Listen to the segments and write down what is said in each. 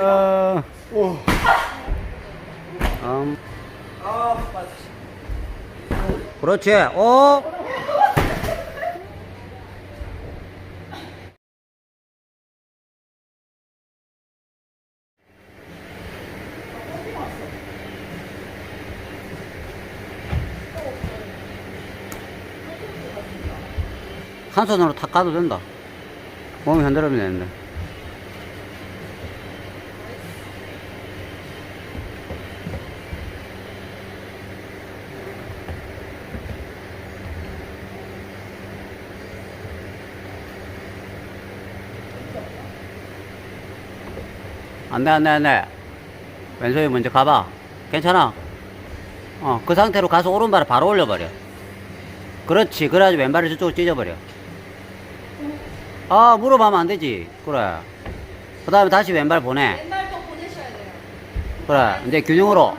어, 오. 음. 그렇지. 어. 한 손으로 탁 가도 된다. 몸이 흔들리면 되는데. 안 돼, 안 돼, 안 돼. 왼손이 먼저 가봐. 괜찮아. 어, 그 상태로 가서 오른발을 바로 올려버려. 그렇지. 그래야지 왼발을 저쪽으로 찢어버려. 아, 물어봐면 안 되지. 그래. 그 다음에 다시 왼발 보내. 왼발도 보내셔야 돼요. 그래. 이제 균형으로.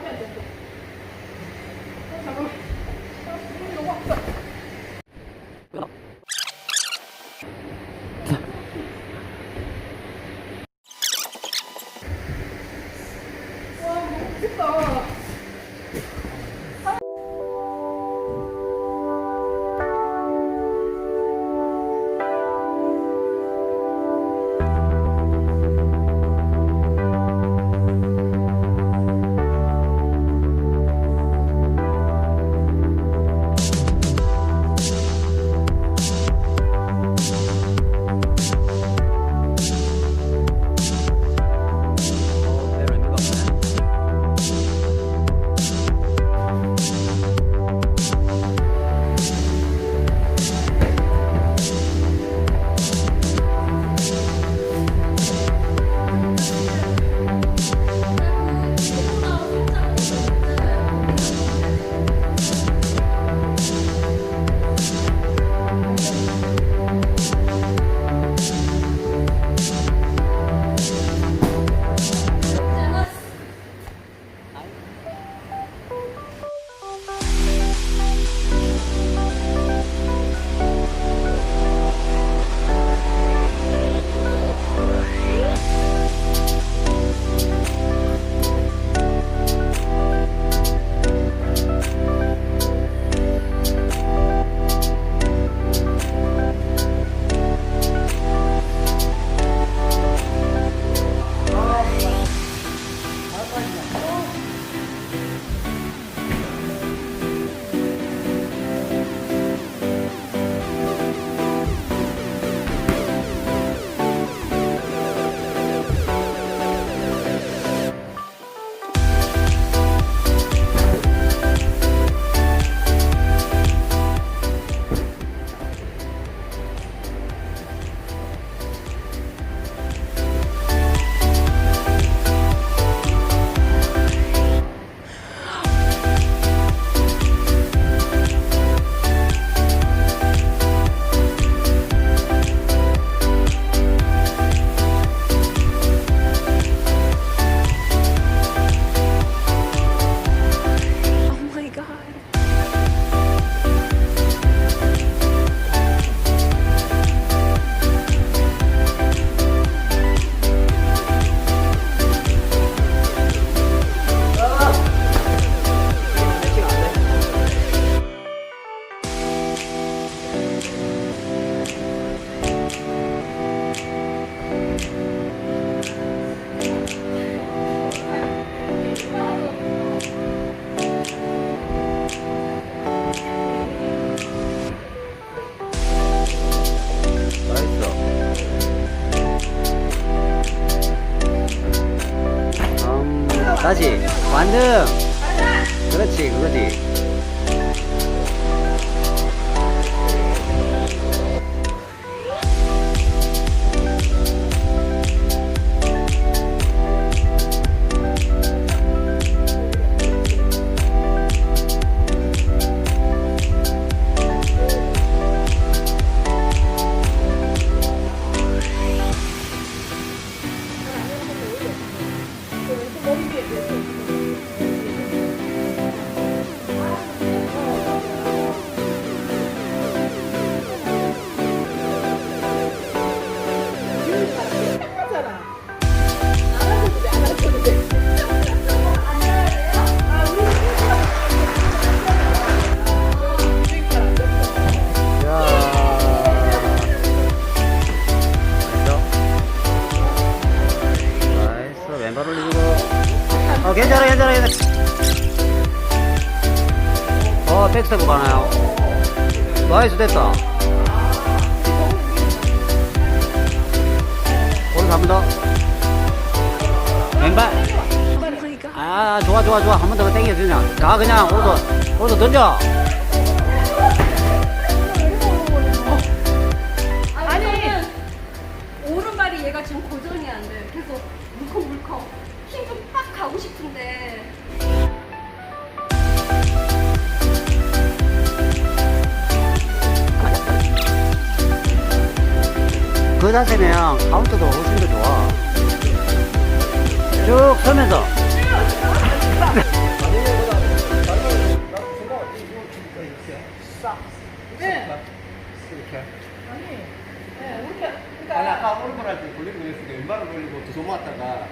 넥스트 가나요? 나이스 됐다. 오른쪽 한번 더. 왼발. 아, 좋아, 좋아, 좋아. 한 번 더 땡겨, 그냥. 자, 그냥, 오른쪽, 오른쪽 던져. 그 자세면 카운트도 훨씬 더 좋아. 쭉 서면서. 아니 아까 오른발 할때 돌리고 그랬을 때 왼발을 돌리고 두손 모았다가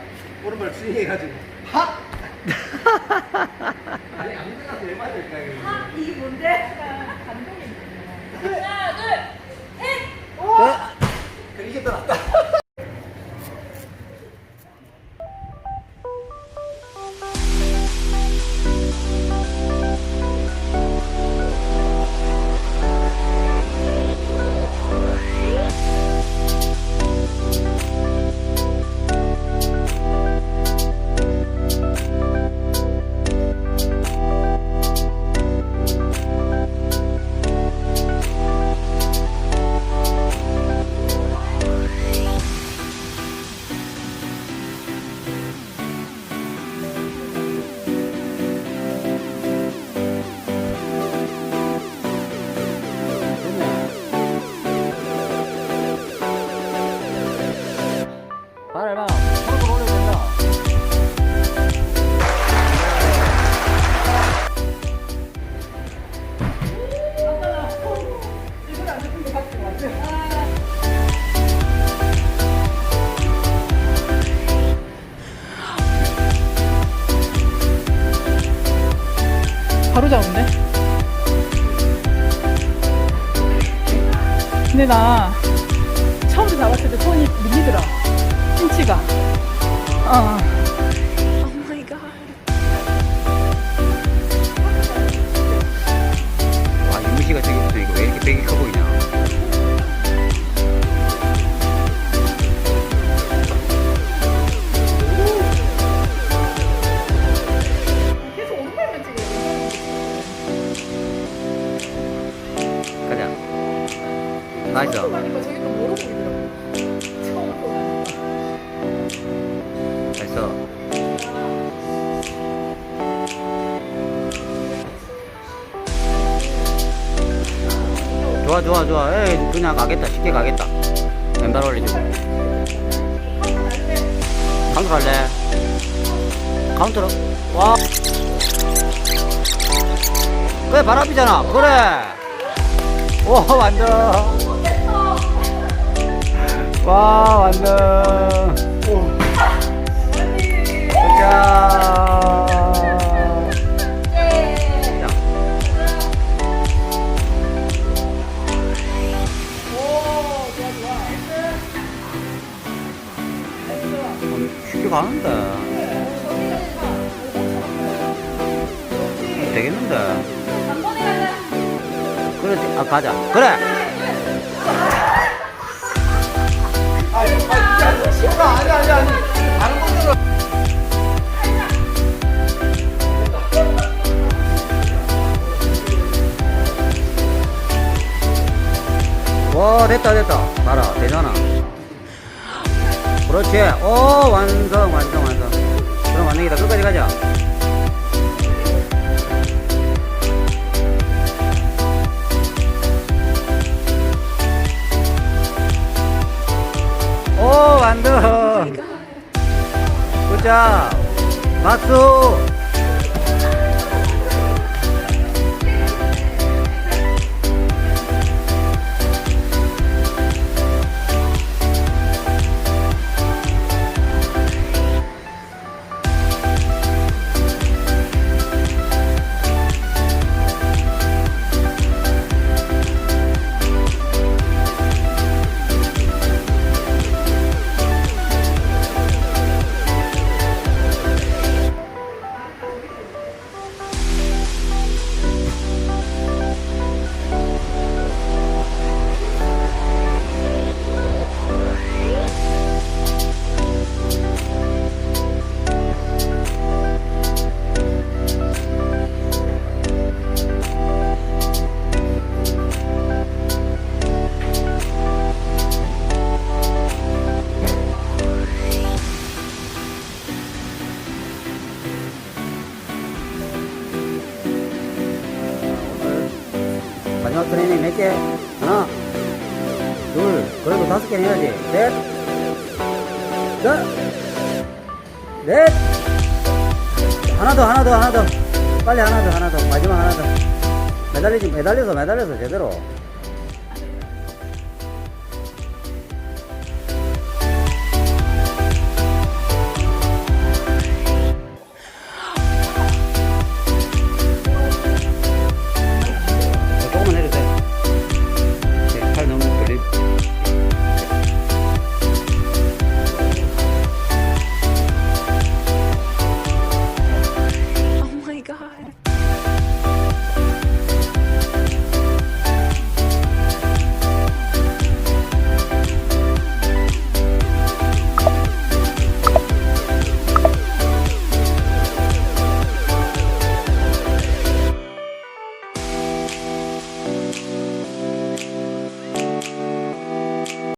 오른발 스윙해가지고 하! 아니 아무데나 왜 맞을까 이거 이 뭔데? 하나 둘셋 어? 이게 더 낫다 바로 잡은데? 근데 나 처음 잡았을 때 손이 밀리더라. pin치가. 어. 나이스. 좋아, 좋아, 좋아. 에이, 그냥 가겠다. 쉽게 가겠다. 왼발 올려주고. 카운트 할래? 카운트로. 와. 그래, 발 앞이잖아. 그래. 오, 완전. 와, 완전. 자. 자. 음, 쉽게 가는데. 음, 되겠는데. 그래, 아, 가자. 그래! 다른 분들은 와, 됐다, 됐다. 봐라, 되잖아. 그렇지. 오, 완성, 완성, 완성. 그럼 완성이다. 끝까지 가자. 완성. 굿자. 박수. 생각 그러네 몇 개? 하나 둘 그래도 다섯 개 해야지. 넷. 자, 넷. 하나 더 하나 더 하나 더. 빨리 하나 더 하나 더. 마지막 하나 더. 매달리지 매달려서 매달려서 제대로. god.